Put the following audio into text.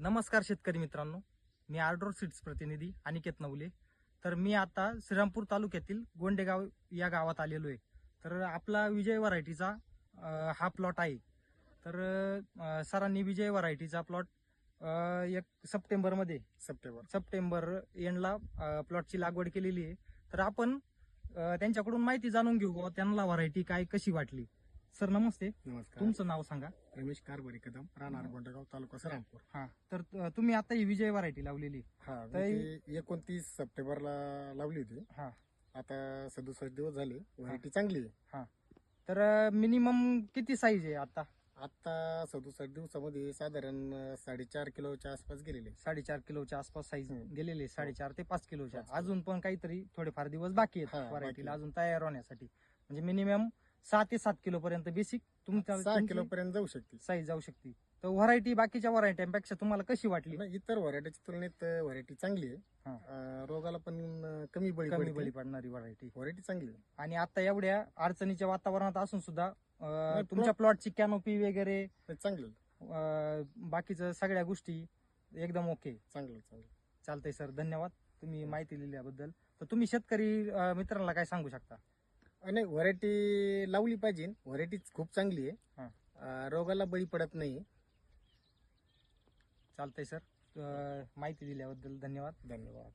नमस्कार शेतकरी मित्रांनो. मी आर्डोर सीड्स प्रतिनिधी अनिकेत नवले. तर मी आता श्रीरामपूर तालुक्यातील गोंडेगाव या गावात आलेलो आहे. तर आपला विजय व्हरायटीचा हा प्लॉट आहे. तर सरांनी विजय व्हरायटीचा प्लॉट एक सप्टेंबरमध्ये सप्टेंबर. सप्टेंबर एंडला प्लॉटची लागवड केलेली आहे. तर आपण त्यांच्याकडून माहिती जाणून घेऊ त्यांना व्हरायटी काय कशी वाटली? सर नमस्ते. नमस्कार. तुमचं नाव सांगा. रमेश कारभारी कदम राहणार गोंडेगाव तालुका श्रीरामपूर हा तर अं, तुम्ही आता ही विजय व्हरायटी लावलेली. हा एकोणतीस सप्टेंबरला लावली होती. हा. आता सदुसष्ट दिवस झाले व्हरायटी चांगली आहे. तर मिनिमम किती साईज आहे आता? आता सदुसष्ट दिवसामध्ये साधारण अं, साडेचार किलोच्या आसपास गेलेले. साडेचार किलोच्या आसपास साईज हम्म. गेलेले साडेचार ते पाच किलोच्या. पाच किलो. अजून पण काहीतरी थोडेफार दिवस बाकी हा, आहेत बाकी व्हरायटीला आहे. अजून तयार होण्यासाठी. म्हणजे मिनिमम सहा ते सात किलो पर्यंत बेसिक तुमच्या सहा किलो पर्यंत जाऊ शकते. साईज जाऊ शकते. तर व्हरायटी बाकीच्या व्हरायट्यांपेक्षा तुम्हाला कशी वाटली? नाही, इतर व्हरायटीच्या तुलनेत व्हरायटी चांगली हा. आहे अं, रोगाला पण अं, कमी बळी कमी बळी पडणारी व्हरायटी व्हरायटी चांगली आहे. आणि आता एवढ्या अडचणीच्या वातावरणात असून सुद्धा अं, तुमच्या प्लॉटची कॅनोपी वगैरे नाही, चांगलं अं, बाकीचं सगळ्या गोष्टी एकदम ओके चांगलं चांगलं चालतंय सर धन्यवाद. तुम्ही माहिती दिल्याबद्दल. तर तुम्ही शेतकरी अं, मित्रांना काय सांगू शकता? आणि व्हरायटी लावली पाहिजे. व्हरायटी खूप चांगली हा. आहे अं, रोगाला बळी पडत नाही. चालतंय सर. अं, माहिती दिल्याबद्दल धन्यवाद. धन्यवाद.